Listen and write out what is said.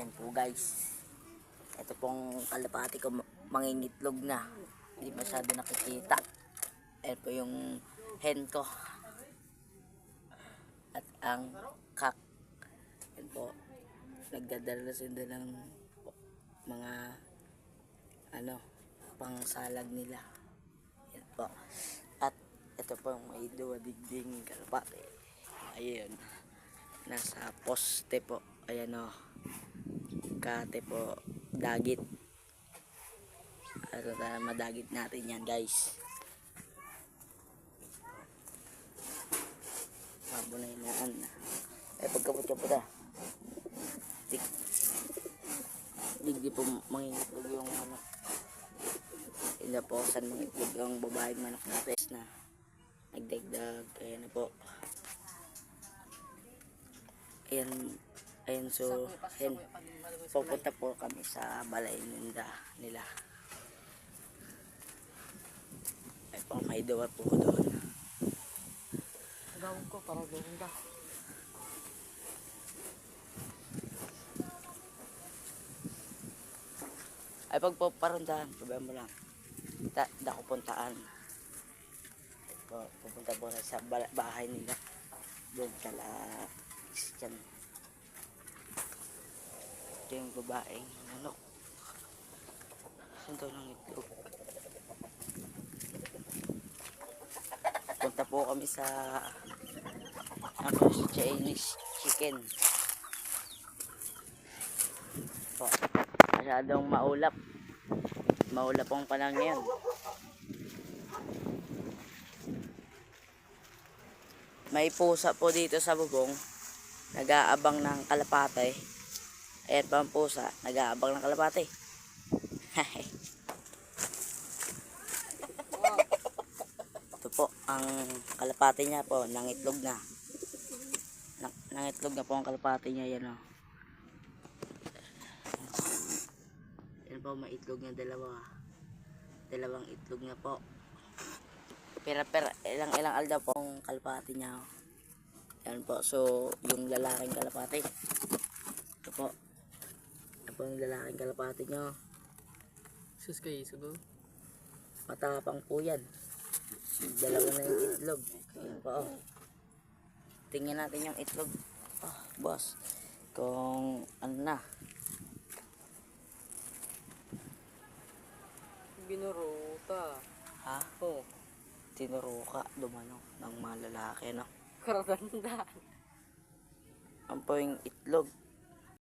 Yan po guys. Ito pong kalapati ko ma- mangingitlog na. Hindi masyado nakikita. Ayan po yung hen ko. At ang kak. Yan po. Nagdadala sila ng mga ano, pangsalag nila. Yan po. At ito po yung may duwadigding kalapati. Ayun. Nasa poste po. Ayan o. Kate po. Dagit. Ano na madagit natin yan guys. Mabunay na an. Eh pagkapot-kapot ah. Digdi po mangingitlog yung ano. Hindi po saan mangitlog yung babaeng manok na pes na. Nagdagdag. Ayan na po. Ayan. Ayan so. Ayan. Pupunta po kami sa balay ninda nila. Ay po, may dawa po ko doon. Gawin ko para gawin ka. Ay pagpaparundahan, problema mo lang. Da, dako puntaan. Po, pupunta po sa bahay nila. Doon kala Christian. Ito yung babaeng manok. Daw ng itlog? Punta po kami sa ano, Chinese chicken. Po. Masyadong maulap. Maulap ang panang ngayon. May pusa po dito sa bubong. Nag-aabang ng kalapate. Ayan pa ang pusa. Nag-aabang ng kalapate. Ito po, ang kalapate niya po, nangitlog na. Nang, nangitlog na po ang kalapate niya, yan o. Yan po, may itlog na dalawa. Dalawang itlog na po. Pero, pero, ilang ilang alda po ang kalapate niya. oh. Yan po, so, yung lalaking kalapate. Ito po. Po yung lalaking kalapate niya. Sus kayo, sugo. Matapang po yan. Dalawa na yung itlog. Yan po, oh. Tingnan natin yung itlog. Ah, boss. Kung ano na. Binuruta. Ha? Oh, Tinuro ka, dumano, ng mga lalaki, no? karatanda. Ang po yung itlog.